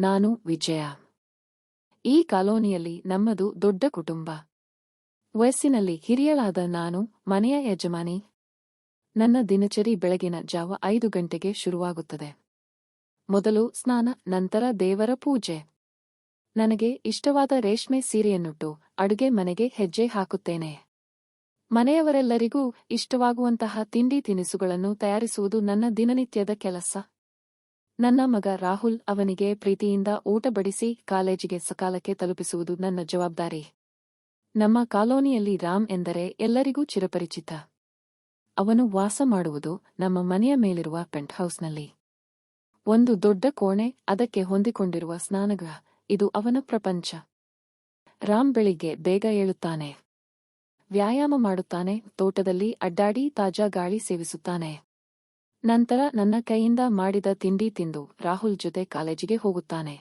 ನಾನು ವಿಜಯ. ಈ ಕಾಲೋನಿಯಲ್ಲಿ ನಮ್ಮದು ದೊಡ್ಡ ಕುಟುಂಬ. ವಯಸ್ಸಿನಲ್ಲಿ ಹಿರಿಯಳಾದ ನಾನು, ಮನೆಯ ಯಜಮಾನಿ. ನನ್ನ ದಿನಚರಿ ಬೆಳಗಿನ ಜಾವ ಐದು ಗಂಟೆಗೆ ಶುರುವಾಗುತ್ತದೆ. ಮೊದಲು ಸ್ನಾನ, ನಂತರ ದೇವರ ಪೂಜೆ. ನನಗೆ ಇಷ್ಟವಾದ ರೇಷ್ಮೆ ಸೀರೆಯನ್ನುಟ್ಟು ಅಡುಗೆ ಮನೆಗೆ ಹೆಜ್ಜೆ ಹಾಕುತ್ತೇನೆ. ಮನೆಯವರೆಲ್ಲರಿಗೂ ಇಷ್ಟವಾಗುವಂತಹ ತಿಂಡಿ ತಿನಿಸುಗಳನ್ನು ತಯಾರಿಸುವುದು ನನ್ನ ದಿನನಿತ್ಯದ ಕೆಲಸ. ನನ್ನ ಮಗ ರಾಹುಲ್ ಅವನಿಗೆ ಪ್ರೀತಿಯಿಂದ ಊಟ ಬಡಿಸಿ ಕಾಲೇಜಿಗೆ ಸಕಾಲಕ್ಕೆ ತಲುಪಿಸುವುದು ನನ್ನ ಜವಾಬ್ದಾರಿ. ನಮ್ಮ ಕಾಲೋನಿಯಲ್ಲಿ ರಾಮ್ ಎಂದರೆ ಎಲ್ಲರಿಗೂ ಚಿರಪರಿಚಿತ. ಅವನು ವಾಸ ಮಾಡುವುದು ನಮ್ಮ ಮನೆಯ ಮೇಲಿರುವ ಪೆಂಟ್ ಹೌಸ್ನಲ್ಲಿ ಒಂದು ದೊಡ್ಡ ಕೋಣೆ ಅದಕ್ಕೆ ಹೊಂದಿಕೊಂಡಿರುವ ಸ್ನಾನಗೃಹ, ಇದು ಅವನ ಪ್ರಪಂಚ. ರಾಮ್ ಬೆಳಿಗ್ಗೆ ಬೇಗ ಏಳುತ್ತಾನೆ. ವ್ಯಾಯಾಮ ಮಾಡುತ್ತಾನೆ, ತೋಟದಲ್ಲಿ ಅಡ್ಡಾಡಿ ತಾಜಾ ಗಾಳಿ ಸೇವಿಸುತ್ತಾನೆ. ನಂತರ ನನ್ನ ಕೈಯಿಂದ ಮಾಡಿದ ತಿಂಡಿ ತಿಂದು ರಾಹುಲ್ ಜೊತೆ ಕಾಲೇಜಿಗೆ ಹೋಗುತ್ತಾನೆ.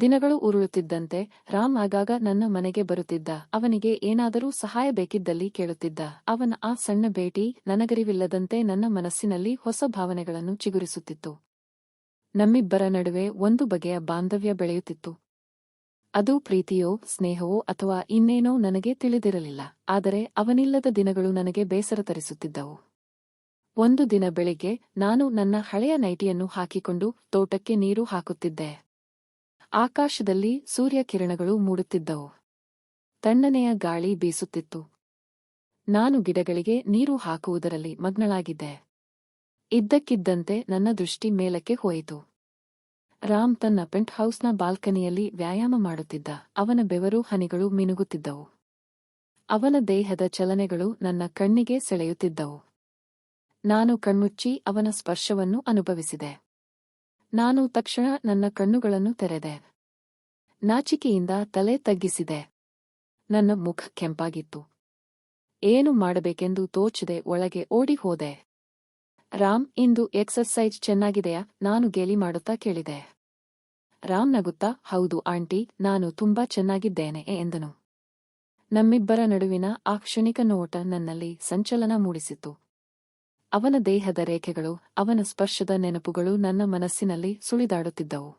ದಿನಗಳು ಉರುಳುತ್ತಿದ್ದಂತೆ ರಾಮ್ ಆಗಾಗ ನನ್ನ ಮನೆಗೆ ಬರುತ್ತಿದ್ದ. ಅವನಿಗೆ ಏನಾದರೂ ಸಹಾಯ ಬೇಕಿದ್ದಲ್ಲಿ ಕೇಳುತ್ತಿದ್ದ. ಅವನ ಆ ಸಣ್ಣ ಭೇಟಿ ನನಗರಿವಿಲ್ಲದಂತೆ ನನ್ನ ಮನಸ್ಸಿನಲ್ಲಿ ಹೊಸ ಭಾವನೆಗಳನ್ನು ಚಿಗುರಿಸುತ್ತಿತ್ತು. ನಮ್ಮಿಬ್ಬರ ನಡುವೆ ಒಂದು ಬಗೆಯ ಬಾಂಧವ್ಯ ಬೆಳೆಯುತ್ತಿತ್ತು. ಅದು ಪ್ರೀತಿಯೋ, ಸ್ನೇಹವೋ ಅಥವಾ ಇನ್ನೇನೋ ನನಗೆ ತಿಳಿದಿರಲಿಲ್ಲ. ಆದರೆ ಅವನಿಲ್ಲದ ದಿನಗಳು ನನಗೆ ಬೇಸರ ತರಿಸುತ್ತಿದ್ದವು. ಒಂದು ದಿನ ಬೆಳಿಗ್ಗೆ ನಾನು ನನ್ನ ಹಳೆಯ ನೈಟಿಯನ್ನು ಹಾಕಿಕೊಂಡು ತೋಟಕ್ಕೆ ನೀರು ಹಾಕುತ್ತಿದ್ದೆ. ಆಕಾಶದಲ್ಲಿ ಸೂರ್ಯಕಿರಣಗಳು ಮೂಡುತ್ತಿದ್ದವು. ತಣ್ಣನೆಯ ಗಾಳಿ ಬೀಸುತ್ತಿತ್ತು. ನಾನು ಗಿಡಗಳಿಗೆ ನೀರು ಹಾಕುವುದರಲ್ಲಿ ಮಗ್ನಳಾಗಿದ್ದೆ. ಇದ್ದಕ್ಕಿದ್ದಂತೆ ನನ್ನ ದೃಷ್ಟಿ ಮೇಲಕ್ಕೆ ಹೋಯಿತು. ರಾಮ್ ತನ್ನ ಪೆಂಟ್ ಹೌಸ್ನ ಬಾಲ್ಕನಿಯಲ್ಲಿ ವ್ಯಾಯಾಮ ಮಾಡುತ್ತಿದ್ದ. ಅವನ ಬೆವರು ಹನಿಗಳು ಮಿನುಗುತ್ತಿದ್ದವು. ಅವನ ದೇಹದ ಚಲನೆಗಳು ನನ್ನ ಕಣ್ಣಿಗೆ ಸೆಳೆಯುತ್ತಿದ್ದವು. ನಾನು ಕಣ್ಮುಚ್ಚಿ ಅವನ ಸ್ಪರ್ಶವನ್ನು ಅನುಭವಿಸಿದೆ. ನಾನು ತಕ್ಷಣ ನನ್ನ ಕಣ್ಣುಗಳನ್ನು ತೆರೆದೆ. ನಾಚಿಕೆಯಿಂದ ತಲೆ ತಗ್ಗಿಸಿದೆ. ನನ್ನ ಮುಖ ಕೆಂಪಾಗಿತ್ತು. ಏನು ಮಾಡಬೇಕೆಂದು ತೋಚದೆ ಒಳಗೆ ಓಡಿ ಹೋದೆ ರಾಮ್, ಇಂದು ಎಕ್ಸರ್ಸೈಜ್ ಚೆನ್ನಾಗಿದೆಯಾ? ನಾನು ಗೇಲಿ ಮಾಡುತ್ತಾ ಕೇಳಿದೆ. ರಾಮ್ ನಗುತ್ತಾ, ಹೌದು ಆಂಟಿ, ನಾನು ತುಂಬಾ ಚೆನ್ನಾಗಿದ್ದೇನೆ ಎಂದನು. ನಮ್ಮಿಬ್ಬರ ನಡುವಿನ ಆ ಕ್ಷಣಿಕ ನೋಟ ನನ್ನಲ್ಲಿ ಸಂಚಲನ ಮೂಡಿಸಿತು ಅವನ ದೇಹದ ರೇಖೆಗಳು, ಅವನ ಸ್ಪರ್ಶದ ನೆನಪುಗಳು ನನ್ನ ಮನಸ್ಸಿನಲ್ಲಿ ಸುಳಿದಾಡುತ್ತಿದ್ದವು.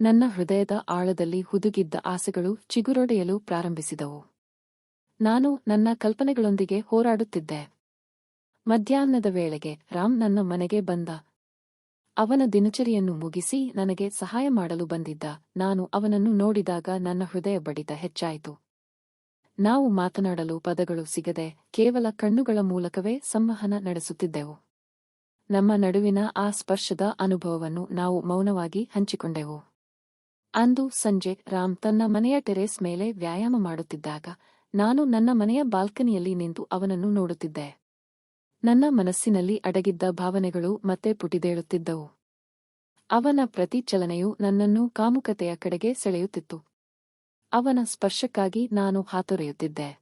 ನನ್ನ ಹೃದಯದ ಆಳದಲ್ಲಿ ಹುದುಗಿದ್ದ ಆಸೆಗಳು ಚಿಗುರೊಡೆಯಲು ಪ್ರಾರಂಭಿಸಿದವು. ನಾನು ನನ್ನ ಕಲ್ಪನೆಗಳೊಂದಿಗೆ ಹೋರಾಡುತ್ತಿದ್ದೆ. ಮಧ್ಯಾಹ್ನದ ವೇಳೆಗೆ ರಾಮ್ ನನ್ನ ಮನೆಗೆ ಬಂದ. ಅವನ ದಿನಚರಿಯನ್ನು ಮುಗಿಸಿ ನನಗೆ ಸಹಾಯ ಮಾಡಲು ಬಂದಿದ್ದ. ನಾನು ಅವನನ್ನು ನೋಡಿದಾಗ ನನ್ನ ಹೃದಯ ಬಡಿತ ಹೆಚ್ಚಾಯಿತು. ನಾವು ಮಾತನಾಡಲು ಪದಗಳು ಸಿಗದೆ ಕೇವಲ ಕಣ್ಣುಗಳ ಮೂಲಕವೇ ಸಂವಹನ ನಡೆಸುತ್ತಿದ್ದೆವು. ನಮ್ಮ ನಡುವಿನ ಆ ಸ್ಪರ್ಶದ ಅನುಭವವನ್ನು ನಾವು ಮೌನವಾಗಿ ಹಂಚಿಕೊಂಡೆವು. ಅಂದು ಸಂಜೆ ರಾಮ್ ತನ್ನ ಮನೆಯ ಟೆರೇಸ್ ಮೇಲೆ ವ್ಯಾಯಾಮ ಮಾಡುತ್ತಿದ್ದಾಗ ನಾನು ನನ್ನ ಮನೆಯ ಬಾಲ್ಕನಿಯಲ್ಲಿ ನಿಂತು ಅವನನ್ನು ನೋಡುತ್ತಿದ್ದೆ. ನನ್ನ ಮನಸ್ಸಿನಲ್ಲಿ ಅಡಗಿದ್ದ ಭಾವನೆಗಳು ಮತ್ತೆ ಪುಟಿದೇಳುತ್ತಿದ್ದವು. ಅವನ ಪ್ರತಿ ಚಲನೆಯು ನನ್ನನ್ನು ಕಾಮುಕತೆಯ ಕಡೆಗೆ ಸೆಳೆಯುತ್ತಿತ್ತು. ಅವನ ಸ್ಪರ್ಶಕ್ಕಾಗಿ ನಾನು ಹಾತೊರೆಯುತ್ತಿದ್ದೆ.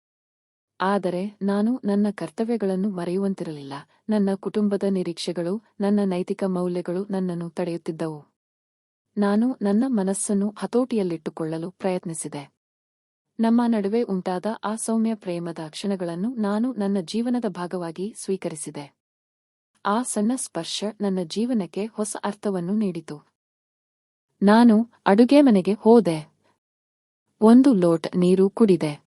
ಆದರೆ ನಾನು ನನ್ನ ಕರ್ತವ್ಯಗಳನ್ನು ಮರೆಯುವಂತಿರಲಿಲ್ಲ. ನನ್ನ ಕುಟುಂಬದ ನಿರೀಕ್ಷೆಗಳು, ನನ್ನ ನೈತಿಕ ಮೌಲ್ಯಗಳು ನನ್ನನ್ನು ತಡೆಯುತ್ತಿದ್ದವು. ನಾನು ನನ್ನ ಮನಸ್ಸನ್ನು ಹತೋಟಿಯಲ್ಲಿಟ್ಟುಕೊಳ್ಳಲು ಪ್ರಯತ್ನಿಸಿದೆ. ನಮ್ಮ ನಡುವೆ ಉಂಟಾದ ಆ ಸೌಮ್ಯ ಪ್ರೇಮದ ಕ್ಷಣಗಳನ್ನು ನಾನು ನನ್ನ ಜೀವನದ ಭಾಗವಾಗಿ ಸ್ವೀಕರಿಸಿದೆ. ಆ ಸಣ್ಣ ಸ್ಪರ್ಶ ನನ್ನ ಜೀವನಕ್ಕೆ ಹೊಸ ಅರ್ಥವನ್ನು ನೀಡಿತು. ನಾನು ಅಡುಗೆ ಮನೆಗೆ ಹೋದೆ. ಒಂದು ಲೋಟ ನೀರು ಕುಡಿದೆ.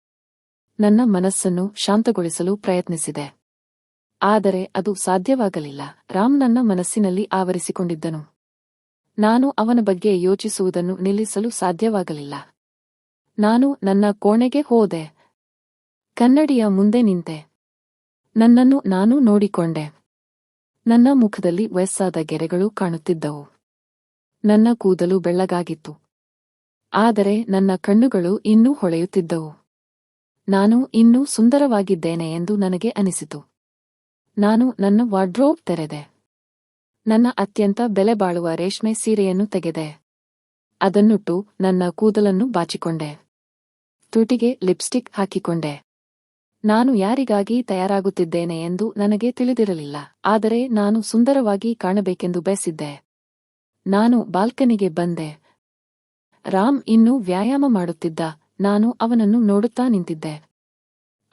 ನನ್ನ ಮನಸ್ಸನ್ನು ಶಾಂತಗೊಳಿಸಲು ಪ್ರಯತ್ನಿಸಿದೆ. ಆದರೆ ಅದು ಸಾಧ್ಯವಾಗಲಿಲ್ಲ. ರಾಮ್ ನನ್ನ ಮನಸ್ಸಿನಲ್ಲಿ ಆವರಿಸಿಕೊಂಡಿದ್ದನು. ನಾನು ಅವನ ಬಗ್ಗೆ ಯೋಚಿಸುವುದನ್ನು ನಿಲ್ಲಿಸಲು ಸಾಧ್ಯವಾಗಲಿಲ್ಲ. ನಾನು ನನ್ನ ಕೋಣೆಗೆ ಹೋದೆ. ಕನ್ನಡಿಯ ಮುಂದೆ ನಿಂತೆ. ನನ್ನನ್ನು ನಾನು ನೋಡಿಕೊಂಡೆ. ನನ್ನ ಮುಖದಲ್ಲಿ ವಯಸ್ಸಾದ ಗೆರೆಗಳು ಕಾಣುತ್ತಿದ್ದವು. ನನ್ನ ಕೂದಲು ಬೆಳ್ಳಗಾಗಿತ್ತು. ಆದರೆ ನನ್ನ ಕಣ್ಣುಗಳು ಇನ್ನೂ ಹೊಳೆಯುತ್ತಿದ್ದವು. ನಾನು ಇನ್ನೂ ಸುಂದರವಾಗಿದ್ದೇನೆ ಎಂದು ನನಗೆ ಅನಿಸಿತು. ನಾನು ನನ್ನ ವಾರ್ಡ್ರೋಬ್ ತೆರೆದೆ. ನನ್ನ ಅತ್ಯಂತ ಬೆಲೆಬಾಳುವ ರೇಷ್ಮೆ ಸೀರೆಯನ್ನು ತೆಗೆದೆ. ಅದನ್ನುಟ್ಟು ನನ್ನ ಕೂದಲನ್ನು ಬಾಚಿಕೊಂಡೆ. ತುಟಿಗೆ ಲಿಪ್ಸ್ಟಿಕ್ ಹಾಕಿಕೊಂಡೆ. ನಾನು ಯಾರಿಗಾಗಿ ತಯಾರಾಗುತ್ತಿದ್ದೇನೆ ಎಂದು ನನಗೆ ತಿಳಿದಿರಲಿಲ್ಲ, ಆದರೆ ನಾನು ಸುಂದರವಾಗಿ ಕಾಣಬೇಕೆಂದು ಬಯಸಿದ್ದೆ. ನಾನು ಬಾಲ್ಕನಿಗೆ ಬಂದೆ. ರಾಮ್ ಇನ್ನೂ ವ್ಯಾಯಾಮ ಮಾಡುತ್ತಿದ್ದ. ನಾನು ಅವನನ್ನು ನೋಡುತ್ತಾ ನಿಂತಿದ್ದೆ.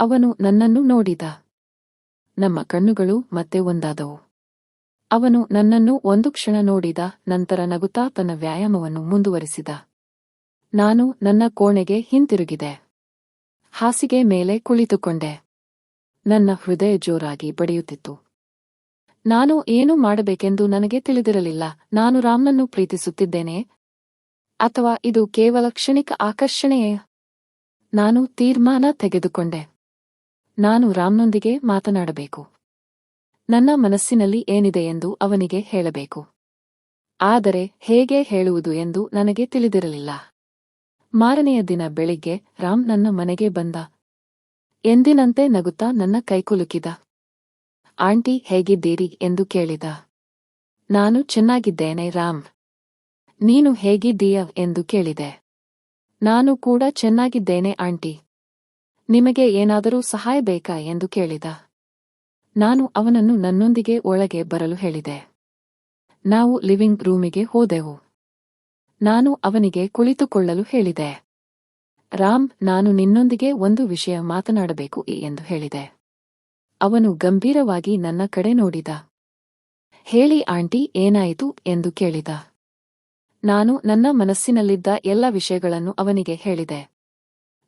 ಅವನು ನನ್ನನ್ನು ನೋಡಿದ. ನಮ್ಮ ಕಣ್ಣುಗಳು ಮತ್ತೆ ಒಂದಾದವು. ಅವನು ನನ್ನನ್ನು ಒಂದು ಕ್ಷಣ ನೋಡಿದ, ನಂತರ ನಗುತ್ತಾ ತನ್ನ ವ್ಯಾಯಾಮವನ್ನು ಮುಂದುವರಿಸಿದ. ನಾನು ನನ್ನ ಕೋಣೆಗೆ ಹಿಂತಿರುಗಿದೆ ಹಾಸಿಗೆ ಮೇಲೆ ಕುಳಿತುಕೊಂಡೆ. ನನ್ನ ಹೃದಯ ಜೋರಾಗಿ ಬಡಿಯುತ್ತಿತ್ತು. ನಾನು ಏನು ಮಾಡಬೇಕೆಂದು ನನಗೆ ತಿಳಿದಿರಲಿಲ್ಲ. ನಾನು ರಾಮ್ನನ್ನು ಪ್ರೀತಿಸುತ್ತಿದ್ದೇನೆ. ಅಥವಾ ಇದು ಕೇವಲ ಕ್ಷಣಿಕ ಆಕರ್ಷಣೆಯೇ? ನಾನು ತೀರ್ಮಾನ ತೆಗೆದುಕೊಂಡೆ. ನಾನು ರಾಮ್ನೊಂದಿಗೆ ಮಾತನಾಡಬೇಕು. ನನ್ನ ಮನಸ್ಸಿನಲ್ಲಿ ಏನಿದೆ ಎಂದು ಅವನಿಗೆ ಹೇಳಬೇಕು. ಆದರೆ ಹೇಗೆ ಹೇಳುವುದು ಎಂದು ನನಗೆ ತಿಳಿದಿರಲಿಲ್ಲ. ಮಾರನೆಯ ದಿನ ಬೆಳಿಗ್ಗೆ ರಾಮ್ ನನ್ನ ಮನೆಗೆ ಬಂದ. ಎಂದಿನಂತೆ ನಗುತ್ತಾ ನನ್ನ ಕೈಕುಲುಕಿದ ಆಂಟಿ ಹೇಗಿದ್ದೀರಿ? ಎಂದು ಕೇಳಿದ. ನಾನು ಚೆನ್ನಾಗಿದ್ದೇನೆ ರಾಮ್. ನೀನು ಹೇಗಿದ್ದೀಯ ಎಂದು ಕೇಳಿದೆ. ನಾನು ಕೂಡ ಚೆನ್ನಾಗಿದ್ದೇನೆ, ಆಂಟಿ. ನಿಮಗೆ ಏನಾದರೂ ಸಹಾಯ ಬೇಕಾ ಎಂದು ಕೇಳಿದ. ನಾನು ಅವನನ್ನು ನನ್ನೊಂದಿಗೆ ಒಳಗೆ ಬರಲು ಹೇಳಿದೆ. ನಾವು ಲಿವಿಂಗ್ ರೂಮಿಗೆ ಹೋದೆವು. ನಾನು ಅವನಿಗೆ ಕುಳಿತುಕೊಳ್ಳಲು ಹೇಳಿದೆ. ರಾಮ್, ನಾನು ನಿನ್ನೊಂದಿಗೆ ಒಂದು ವಿಷಯ ಮಾತನಾಡಬೇಕು ಎಂದು ಹೇಳಿದೆ. ಅವನು ಗಂಭೀರವಾಗಿ ನನ್ನ ಕಡೆ ನೋಡಿದ. ಹೇಳಿ, ಆಂಟಿ, ಏನಾಯಿತು ಎಂದು ಕೇಳಿದ. ನಾನು ನನ್ನ ಮನಸ್ಸಿನಲ್ಲಿದ್ದ ಎಲ್ಲ ವಿಷಯಗಳನ್ನು ಅವನಿಗೆ ಹೇಳಿದೆ.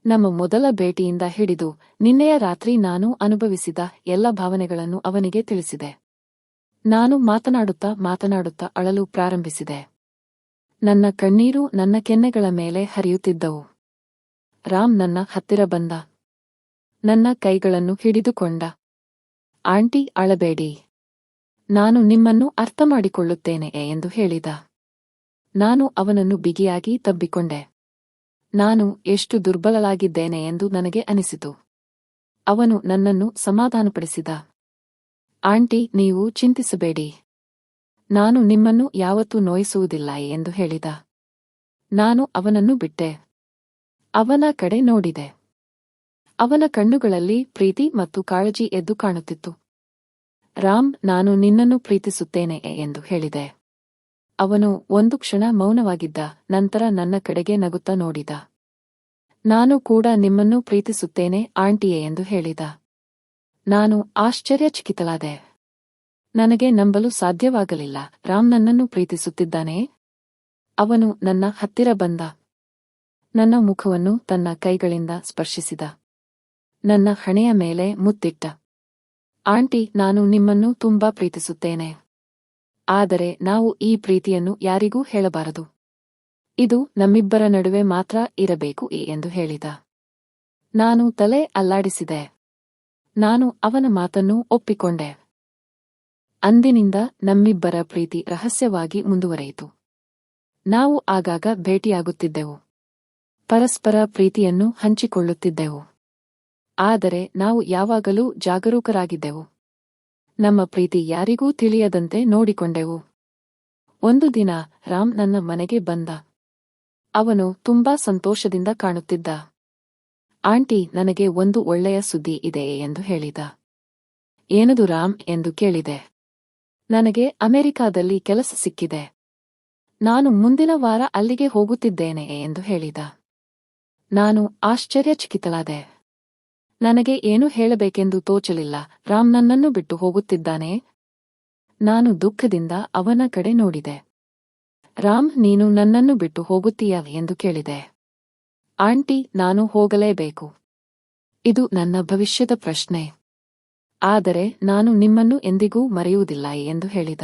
ನಮ್ಮ ಮೊದಲ ಭೇಟಿಯಿಂದ ಹಿಡಿದು ನಿನ್ನೆಯ ರಾತ್ರಿ ನಾನು ಅನುಭವಿಸಿದ ಎಲ್ಲ ಭಾವನೆಗಳನ್ನು ಅವನಿಗೆ ತಿಳಿಸಿದೆ. ನಾನು ಮಾತನಾಡುತ್ತಾ ಮಾತನಾಡುತ್ತಾ ಅಳಲು ಪ್ರಾರಂಭಿಸಿದೆ. ನನ್ನ ಕಣ್ಣೀರು ನನ್ನ ಕೆನ್ನೆಗಳ ಮೇಲೆ ಹರಿಯುತ್ತಿದ್ದವು. ರಾಮ್ ನನ್ನ ಹತ್ತಿರ ಬಂದ. ನನ್ನ ಕೈಗಳನ್ನು ಹಿಡಿದುಕೊಂಡ. ಆಂಟಿ, ಅಳಬೇಡಿ. ನಾನು ನಿಮ್ಮನ್ನು ಅರ್ಥಮಾಡಿಕೊಳ್ಳುತ್ತೇನೆ ಎಂದು ಹೇಳಿದ. ನಾನು ಅವನನ್ನು ಬಿಗಿಯಾಗಿ ತಬ್ಬಿಕೊಂಡೆ. ನಾನು ಎಷ್ಟು ದುರ್ಬಲಳಾಗಿದ್ದೇನೆ ಎಂದು ನನಗೆ ಅನಿಸಿತು. ಅವನು ನನ್ನನ್ನು ಸಮಾಧಾನಪಡಿಸಿದ. ಆಂಟಿ, ನೀವು ಚಿಂತಿಸಬೇಡಿ. ನಾನು ನಿಮ್ಮನ್ನು ಯಾವತ್ತೂ ನೋಯಿಸುವುದಿಲ್ಲ ಎಂದು ಹೇಳಿದ. ನಾನು ಅವನನ್ನು ಬಿಟ್ಟೆ. ಅವನ ಕಡೆ ನೋಡಿದೆ. ಅವನ ಕಣ್ಣುಗಳಲ್ಲಿ ಪ್ರೀತಿ ಮತ್ತು ಕಾಳಜಿ ಎದ್ದು ಕಾಣುತ್ತಿತ್ತು. ರಾಮ್, ನಾನು ನಿನ್ನನ್ನು ಪ್ರೀತಿಸುತ್ತೇನೆ ಎಂದು ಹೇಳಿದೆ. ಅವನು ಒಂದು ಕ್ಷಣ ಮೌನವಾಗಿದ್ದ, ನಂತರ ನನ್ನ ಕಡೆಗೆ ನಗುತ್ತಾ ನೋಡಿದ. ನಾನು ಕೂಡ ನಿಮ್ಮನ್ನು ಪ್ರೀತಿಸುತ್ತೇನೆ, ಆಂಟಿಯೇ ಎಂದು ಹೇಳಿದ. ನಾನು ಆಶ್ಚರ್ಯಚಕಿತಳಾದೆ. ನನಗೆ ನಂಬಲು ಸಾಧ್ಯವಾಗಲಿಲ್ಲ, ರಾಮ್ ನನ್ನನ್ನು ಪ್ರೀತಿಸುತ್ತಿದ್ದಾನೆ? ಅವನು ನನ್ನ ಹತ್ತಿರ ಬಂದ. ನನ್ನ ಮುಖವನ್ನು ತನ್ನ ಕೈಗಳಿಂದ ಸ್ಪರ್ಶಿಸಿದ. ನನ್ನ ಹಣೆಯ ಮೇಲೆ ಮುತ್ತಿಟ್ಟ. ಆಂಟಿ, ನಾನು ನಿಮ್ಮನ್ನು ತುಂಬಾ ಪ್ರೀತಿಸುತ್ತೇನೆ. ಆದರೆ ನಾವು ಈ ಪ್ರೀತಿಯನ್ನು ಯಾರಿಗೂ ಹೇಳಬಾರದು. ಇದು ನಮ್ಮಿಬ್ಬರ ನಡುವೆ ಮಾತ್ರ ಇರಬೇಕು ಎಂದು ಹೇಳಿದ. ನಾನು ತಲೆ ಅಲ್ಲಾಡಿಸಿದೆ. ನಾನು ಅವನ ಮಾತನ್ನು ಒಪ್ಪಿಕೊಂಡೆ. ಅಂದಿನಿಂದ ನಮ್ಮಿಬ್ಬರ ಪ್ರೀತಿ ರಹಸ್ಯವಾಗಿ ಮುಂದುವರೆಯಿತು. ನಾವು ಆಗಾಗ ಭೇಟಿಯಾಗುತ್ತಿದ್ದೆವು. ಪರಸ್ಪರ ಪ್ರೀತಿಯನ್ನು ಹಂಚಿಕೊಳ್ಳುತ್ತಿದ್ದೆವು. ಆದರೆ ನಾವು ಯಾವಾಗಲೂ ಜಾಗರೂಕರಾಗಿದ್ದೆವು. ನಮ್ಮ ಪ್ರೀತಿ ಯಾರಿಗೂ ತಿಳಿಯದಂತೆ ನೋಡಿಕೊಂಡೆವು. ಒಂದು ದಿನ ರಾಮ್ ನನ್ನ ಮನೆಗೆ ಬಂದ. ಅವನು ತುಂಬಾ ಸಂತೋಷದಿಂದ ಕಾಣುತ್ತಿದ್ದ. ಆಂಟಿ, ನನಗೆ ಒಂದು ಒಳ್ಳೆಯ ಸುದ್ದಿ ಇದೆ ಎಂದು ಹೇಳಿದ. ಏನದು ರಾಮ್? ಎಂದು ಕೇಳಿದೆ. ನನಗೆ ಅಮೆರಿಕಾದಲ್ಲಿ ಕೆಲಸ ಸಿಕ್ಕಿದೆ. ನಾನು ಮುಂದಿನ ವಾರ ಅಲ್ಲಿಗೆ ಹೋಗುತ್ತಿದ್ದೇನೆ ಎಂದು ಹೇಳಿದ. ನಾನು ಆಶ್ಚರ್ಯಚಕಿತಳಾದೆ. ನನಗೆ ಏನು ಹೇಳಬೇಕೆಂದು ತೋಚಲಿಲ್ಲ. ರಾಮ್ ನನ್ನನ್ನು ಬಿಟ್ಟು ಹೋಗುತ್ತಿದ್ದಾನೆ? ನಾನು ದುಃಖದಿಂದ ಅವನ ಕಡೆ ನೋಡಿದೆ. ರಾಮ್, ನೀನು ನನ್ನನ್ನು ಬಿಟ್ಟು ಹೋಗುತ್ತೀಯ ಎಂದು ಕೇಳಿದೆ. ಆಂಟಿ, ನಾನು ಹೋಗಲೇಬೇಕು. ಇದು ನನ್ನ ಭವಿಷ್ಯದ ಪ್ರಶ್ನೆ. ಆದರೆ ನಾನು ನಿಮ್ಮನ್ನು ಎಂದಿಗೂ ಮರೆಯುವುದಿಲ್ಲ ಎಂದು ಹೇಳಿದ.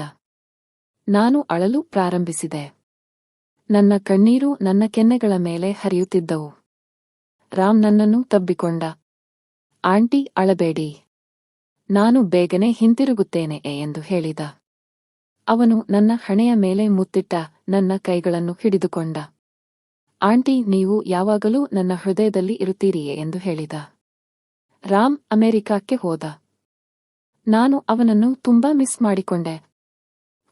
ನಾನು ಅಳಲು ಪ್ರಾರಂಭಿಸಿದೆ. ನನ್ನ ಕಣ್ಣೀರು ನನ್ನ ಕೆನ್ನೆಗಳ ಮೇಲೆ ಹರಿಯುತ್ತಿದ್ದವು. ರಾಮ್ ನನ್ನನ್ನು ತಬ್ಬಿಕೊಂಡ. ಆಂಟಿ, ಅಳಬೇಡಿ. ನಾನು ಬೇಗನೆ ಹಿಂತಿರುಗುತ್ತೇನೆ ಎಂದು ಹೇಳಿದ. ಅವನು ನನ್ನ ಹಣೆಯ ಮೇಲೆ ಮುತ್ತಿಟ್ಟ ನನ್ನ ಕೈಗಳನ್ನು ಹಿಡಿದುಕೊಂಡ. ಆಂಟಿ, ನೀವು ಯಾವಾಗಲೂ ನನ್ನ ಹೃದಯದಲ್ಲಿ ಇರುತ್ತೀರಿಯೇ ಎಂದು ಹೇಳಿದ. ರಾಮ್ ಅಮೆರಿಕಕ್ಕೆ ಹೋದ. ನಾನು ಅವನನ್ನು ತುಂಬಾ ಮಿಸ್ ಮಾಡಿಕೊಂಡೆ.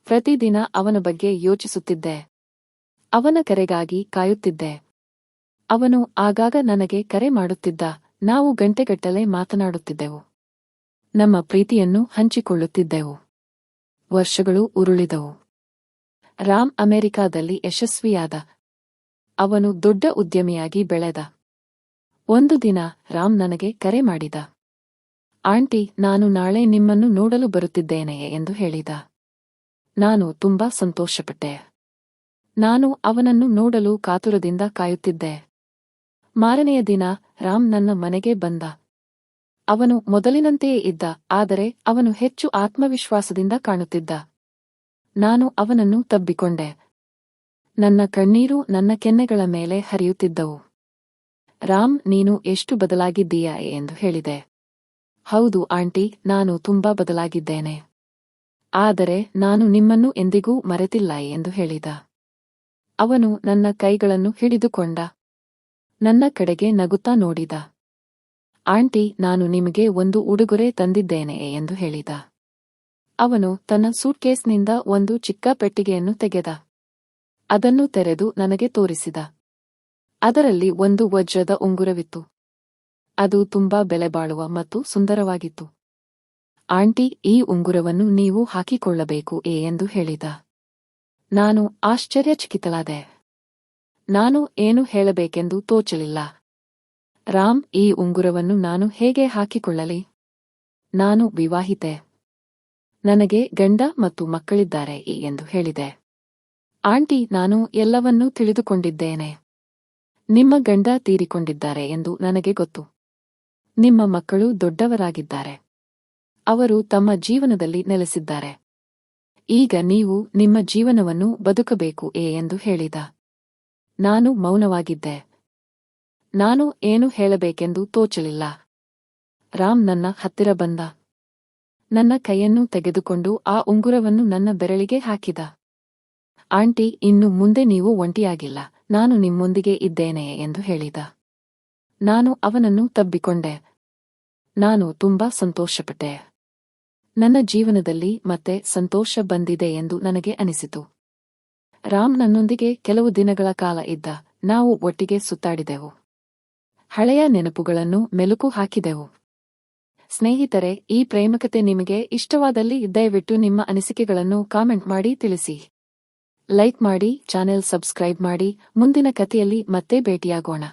ಪ್ರತಿದಿನ ಅವನ ಬಗ್ಗೆ ಯೋಚಿಸುತ್ತಿದ್ದೆ. ಅವನ ಕರೆಗಾಗಿ ಕಾಯುತ್ತಿದ್ದೆ. ಅವನು ಆಗಾಗ ನನಗೆ ಕರೆ ಮಾಡುತ್ತಿದ್ದ. ನಾವು ಗಂಟೆಗಟ್ಟಲೆ ಮಾತನಾಡುತ್ತಿದ್ದೆವು. ನಮ್ಮ ಪ್ರೀತಿಯನ್ನು ಹಂಚಿಕೊಳ್ಳುತ್ತಿದ್ದೆವು. ವರ್ಷಗಳು ಉರುಳಿದವು. ರಾಮ್ ಅಮೆರಿಕಾದಲ್ಲಿ ಯಶಸ್ವಿಯಾದ ಅವನು ದೊಡ್ಡ ಉದ್ಯಮಿಯಾಗಿ ಬೆಳೆದ. ಒಂದು ದಿನ ರಾಮ್ ನನಗೆ ಕರೆ ಮಾಡಿದ. ಆಂಟಿ, ನಾನು ನಾಳೆ ನಿಮ್ಮನ್ನು ನೋಡಲು ಬರುತ್ತಿದ್ದೇನೆ ಎಂದು ಹೇಳಿದ. ನಾನು ತುಂಬಾ ಸಂತೋಷಪಟ್ಟೆ. ನಾನು ಅವನನ್ನು ನೋಡಲು ಕಾತುರದಿಂದ ಕಾಯುತ್ತಿದ್ದೆ. ಮಾರನೆಯ ದಿನ ರಾಮ್ ನನ್ನ ಮನೆಗೆ ಬಂದ. ಅವನು ಮೊದಲಿನಂತೆಯೇ ಇದ್ದ, ಆದರೆ ಅವನು ಹೆಚ್ಚು ಆತ್ಮವಿಶ್ವಾಸದಿಂದ ಕಾಣುತ್ತಿದ್ದ. ನಾನು ಅವನನ್ನು ತಬ್ಬಿಕೊಂಡೆ. ನನ್ನ ಕಣ್ಣೀರು ನನ್ನ ಕೆನ್ನೆಗಳ ಮೇಲೆ ಹರಿಯುತ್ತಿದ್ದವು. ರಾಮ್, ನೀನು ಎಷ್ಟು ಬದಲಾಗಿದ್ದೀಯಾ ಎಂದು ಹೇಳಿದೆ. ಹೌದು ಆಂಟಿ, ನಾನು ತುಂಬಾ ಬದಲಾಗಿದ್ದೇನೆ. ಆದರೆ ನಾನು ನಿಮ್ಮನ್ನು ಎಂದಿಗೂ ಮರೆತಿಲ್ಲ ಎಂದು ಹೇಳಿದ. ಅವನು ನನ್ನ ಕೈಗಳನ್ನು ಹಿಡಿದುಕೊಂಡ. ನನ್ನ ಕಡೆಗೆ ನಗುತ್ತಾ ನೋಡಿದ. ಆಂಟಿ, ನಾನು ನಿಮಗೆ ಒಂದು ಉಡುಗೊರೆ ತಂದಿದ್ದೇನೆ, ಎಂದು ಹೇಳಿದ. ಅವನು ತನ್ನ ಸೂಟ್ಕೇಸ್ನಿಂದ ಒಂದು ಚಿಕ್ಕ ಪೆಟ್ಟಿಗೆಯನ್ನು ತೆಗೆದ. ಅದನ್ನು ತೆರೆದು ನನಗೆ ತೋರಿಸಿದ. ಅದರಲ್ಲಿ ಒಂದು ವಜ್ರದ ಉಂಗುರವಿತ್ತು. ಅದು ತುಂಬಾ ಬೆಲೆಬಾಳುವ ಮತ್ತು ಸುಂದರವಾಗಿತ್ತು. ಆಂಟಿ, ಈ ಉಂಗುರವನ್ನು ನೀವು ಹಾಕಿಕೊಳ್ಳಬೇಕು ಎಂದು ಹೇಳಿದ. ನಾನು ಆಶ್ಚರ್ಯಚಕಿತಳಾದೆ. ನಾನು ಏನು ಹೇಳಬೇಕೆಂದು ತೋಚಲಿಲ್ಲ. ರಾಮ್, ಈ ಉಂಗುರವನ್ನು ನಾನು ಹೇಗೆ ಹಾಕಿಕೊಳ್ಳಲಿ? ನಾನು ವಿವಾಹಿತೆ. ನನಗೆ ಗಂಡ ಮತ್ತು ಮಕ್ಕಳಿದ್ದಾರೆ ಎಂದು ಹೇಳಿದೆ. ಆಂಟಿ, ನಾನು ಎಲ್ಲವನ್ನೂ ತಿಳಿದುಕೊಂಡಿದ್ದೇನೆ. ನಿಮ್ಮ ಗಂಡ ತೀರಿಕೊಂಡಿದ್ದಾರೆ ಎಂದು ನನಗೆ ಗೊತ್ತು. ನಿಮ್ಮ ಮಕ್ಕಳು ದೊಡ್ಡವರಾಗಿದ್ದಾರೆ. ಅವರು ತಮ್ಮ ಜೀವನದಲ್ಲಿ ನೆಲೆಸಿದ್ದಾರೆ. ಈಗ ನೀವು ನಿಮ್ಮ ಜೀವನವನ್ನು ಬದುಕಬೇಕು ಏ ಎಂದು ಹೇಳಿದ. ನಾನು ಮೌನವಾಗಿದ್ದೆ. ನಾನು ಏನು ಹೇಳಬೇಕೆಂದು ತೋಚಲಿಲ್ಲ. ರಾಮ್ ನನ್ನ ಹತ್ತಿರ ಬಂದ. ನನ್ನ ಕೈಯನ್ನು ತೆಗೆದುಕೊಂಡು ಆ ಉಂಗುರವನ್ನು ನನ್ನ ಬೆರಳಿಗೆ ಹಾಕಿದ. ಆಂಟಿ, ಇನ್ನು ಮುಂದೆ ನೀವು ಒಂಟಿಯಾಗಿಲ್ಲ. ನಾನು ನಿಮ್ಮೊಂದಿಗೆ ಇದ್ದೇನೆ ಎಂದು ಹೇಳಿದ. ನಾನು ಅವನನ್ನು ತಬ್ಬಿಕೊಂಡೆ. ನಾನು ತುಂಬಾ ಸಂತೋಷಪಟ್ಟೆ. ನನ್ನ ಜೀವನದಲ್ಲಿ ಮತ್ತೆ ಸಂತೋಷ ಬಂದಿದೆ ಎಂದು ನನಗೆ ಅನಿಸಿತು. ರಾಮ್ ನನ್ನೊಂದಿಗೆ ಕೆಲವು ದಿನಗಳ ಕಾಲ ಇದ್ದ ನಾವು ಒಟ್ಟಿಗೆ ಸುತ್ತಾಡಿದೆವು. ಹಳೆಯ ನೆನಪುಗಳನ್ನು ಮೆಲುಕು ಹಾಕಿದೆವು. ಸ್ನೇಹಿತರೆ, ಈ ಪ್ರೇಮಕತೆ ನಿಮಗೆ ಇಷ್ಟವಾದಲ್ಲಿ ದಯವಿಟ್ಟು ನಿಮ್ಮ ಅನಿಸಿಕೆಗಳನ್ನು ಕಾಮೆಂಟ್ ಮಾಡಿ ತಿಳಿಸಿ. ಲೈಕ್ ಮಾಡಿ, ಚಾನೆಲ್ ಸಬ್ಸ್ಕ್ರೈಬ್ ಮಾಡಿ, ಮುಂದಿನ ಕಥೆಯಲ್ಲಿ ಮತ್ತೆ ಭೇಟಿಯಾಗೋಣ.